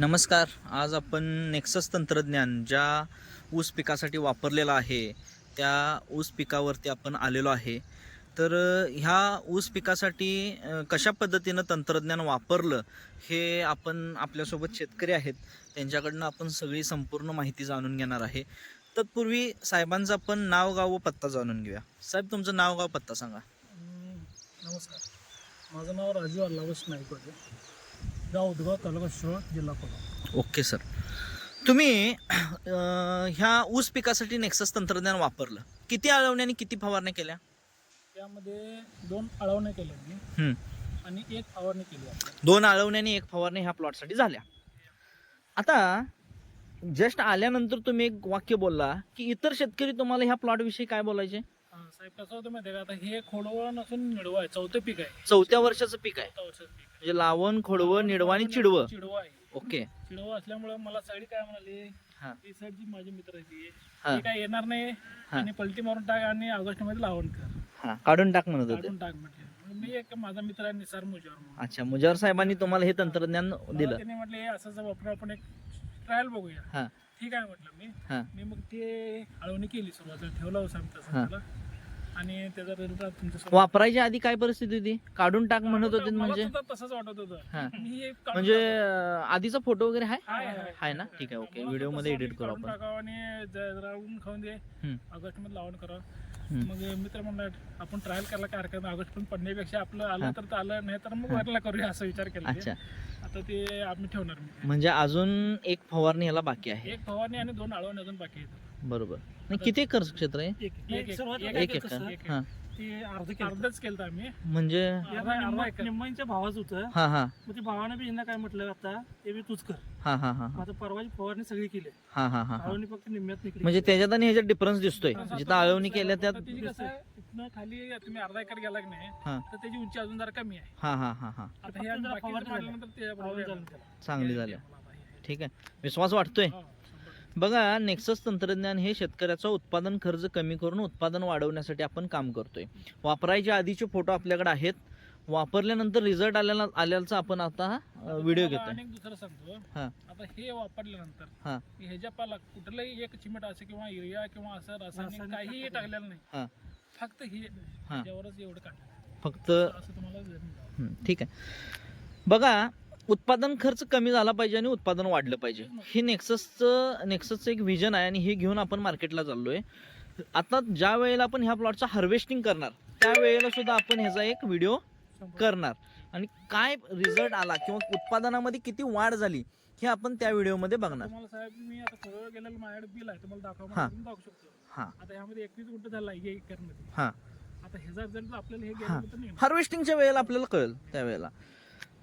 नमस्कार. आज आपण नेक्सस तंत्रज्ञान ज्या ऊस पिकासाठी वापरलेलं आहे त्या ऊस पिकावरती आपण आलेलो आहे. तर ह्या ऊस पिकासाठी कशा पद्धतीनं तंत्रज्ञान वापरलं हे आपण आपल्यासोबत शेतकरी आहेत त्यांच्याकडनं आपण सगळी संपूर्ण माहिती जाणून घेणार आहे. तत्पूर्वी साहेबांचं आपण नाव गाव व पत्ता जाणून घेऊया. साहेब तुमचं नाव गाव पत्ता सांगा. नमस्कार. माझं नाव राजू अल्लावश नाईक होते उदगाव तालुका शिरोळ जिल्हा कोल्हापूर. Okay sir. तुम्ही अ, ह्या ऊस पिकासाठी नेक्सस तंत्रज्ञान वापरलं. किती आळवण्या आणि किती फवारण्या केल्या? त्यामध्ये दोन अळवण्या केल्या मी. हम्म. आणि एक फवारणी केली दोन आळवण्याने एक फवारणी ह्या प्लॉटसाठी झाल्या. आता जस्ट आल्यानंतर तुम्ही एक वाक्य बोलला की इतर शेतकरी तुम्हाला ह्या प्लॉट विषयी काय बोलायचे? अं, साहेब कसं होतं माहिती का? आता हे खोडवळ नसून निडवं आहे. चौथं पीक आहे. चौथ्या वर्षाचं पीक आहे. चौथं पीक. म्हणजे लावण खोडवं निडवं आणि चिडवं. चिडवं आहे. ओके. चिडवं असल्यामुळे मला साईड काय म्हणाली? हा. ही साईड जी माझी मित्र आहे ती. हा. ती काय येणार नाही. आणि पलटी मारून टाक आणि ऑगस्टमध्ये लावण कर. हा. काढून टाक म्हणत होते. काढून टाक म्हटलं. मग मी एक माझा मित्र आहे निसार मुजर म्हणून अच्छा मुजावर साहेबांनी तुम्हाला हे तंत्रज्ञान मला दिलं. त्याने म्हटलं हे असं असं वापरून आपण एक ट्रायल बघूया. हा. ठीक आहे म्हटलं मी. हा. मी मग ते अळवणी केली सुरुवातीला. ठेवलं होतं आम्ही तसं हा. त्याला. आणि त्याचा रिझल्ट तुमच्या वापरायच्या आधी काय परिस्थिती होती? काढून टाक म्हणत होते म्हणजे? तसंच वाटत होतं. मी काढून म्हणजे अं, आधीचा फोटो वगैरे आहे. आहे ना? ठीक आहे ओके. व्हिडिओमध्ये एडिट करू आपण. टाकावं आणि जरा ऊन खाऊन दे. हम्म, ऑगस्टमध्ये लावून हम्म. मग मित्र म्हणलं आपण ट्रायल करायला काय हरकत ऑगस्ट पण पडण्यापेक्षा आपलं. आलं तर आलं नाही तर मग वरला करूया असा विचार केला अच्छा. आता ते आम्ही ठेवणार म्हणजे अजून एक फवारणी ह्याला बाकी आहे. एक फवारणी आणि दोन अळवणी अजून बाकी आहेत. बरोबर. नाही किती एकर क्षेत्र आहे? एक एक- एक- एक एकर. एक- हा. ते अर्ध अर्धच केलं आम्ही. म्हणजे? अर्धा- अर्धा एकर. निम्मांच्या भावाचं होतं. हा हा. मग ते भावानं बी यांना काय म्हटलं आता ते बी तूच कर. हा हा हा मग आता परवाची फवारणी सगळी केली. हा हा हा हा. आवडणी फक्त निम्म्यात निघली म्हणजे त्याच्यात आणि ह्याच्यात डिफरन्स दिसतोय. जिथं आळवणी केल्या त्यात आता त्याची कसं आहे, इथनं खाली तुम्ही अर्धा एकर गेला की नाही हा. तर त्याची उंची अजून जरा कमी आहे. हा हा हा हा. आता हे आम्ही जरा बाकीचं फवारणी मारल्यानंतर त्याच्याबरोबर फवारणी येणार. झाली त्याला. चांगली झाल्या मला आता ठीक आहे. विश्वास वाटतोय. हो. बघा नेक्सस तंत्रज्ञान हे शेतकऱ्याचं उत्पादन खर्च कमी करून उत्पादन वाढवण्यासाठी आपण काम करतोय. वापरायच्या आधीचे फोटो आपल्याकडे आहेत. वापरल्यानंतर रिझल्ट आलेला आल्याचा आपण आता व्हिडिओ अनेक दुसरं सांगतो. हा. आता हे वापरल्यानंतर हा. ह्याच्या पाला कुठलंही एक चिमट असं किंवा युरिया किंवा असं रासायनिक रासायनिक काहीही टाकलेलं नाही. हा फक्त हे एवढं काढलं. फक्त असं तुम्हाला ठीक आहे. बघा उत्पादन खर्च कमी झाला पाहिजे आणि उत्पादन वाढलं पाहिजे. हे नेक्ससचं नेक्ससचं एक विजन आहे आणि हे घेऊन आपण मार्केटला चाललोय. आता ज्या वेळेला आपण ह्या प्लॉटचं हार्वेस्टिंग करणार त्या वेळेला सुद्धा आपण ह्याचा एक व्हिडिओ करणार. आणि काय रिझल्ट आला किंवा उत्पादनामध्ये किती वाढ झाली हे आपण त्या व्हिडिओमध्ये बघणार. तुम्हाला साहेब मी आता थोडं वेळ गेलेलं माझ्याकडे बिल आहे तुम्हाला दाखवा हा. मला तुम्ही दाखवू शकतो. हां. आता ह्यामध्ये एकवीस गुंठ झाला आहे एक मध्ये हां. आता ह्याचा रिझल्ट आपल्याला हे हार्वेस्टिंगच्या वेळेला आपल्याला कळेल त्यावेळेला.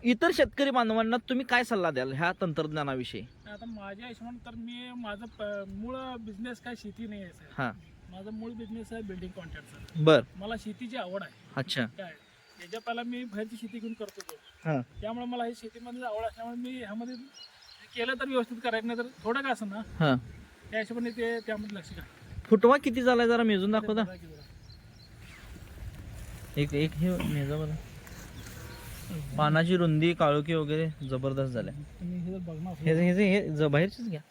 इतर शेतकरी बांधवांना तुम्ही काय सल्ला द्याल ह्या तंत्रज्ञानाविषयी? आता माझ्या हिशोबाने तर मी माझं प- मूळ बिझनेस काय शेती नाही आहे हां. माझा मूळ बिझनेस आहे बिल्डिंग कॉन्ट्रॅक्टचा बर. मला शेतीची आवड आहे. अच्छा. काय याच्या पहिला मी बाहेरची शेती घेऊन करत होतो हां. त्यामुळे मला हे शेतीमध्ये आवड असल्यामुळे मी ह्यामध्ये केलं तर व्यवस्थित करायचं नाही तर थोडं का असं ना हां. त्या हिशोबाने ते त्यामध्ये लक्ष घ्या फुटवा किती झालाय जरा मेजून दाखवता एक एक हे मेजा बरं. पानाची रुंदी काळोखी वगैरे जबरदस्त झाल्या हे हे हे हे बाहेरचीच घ्या.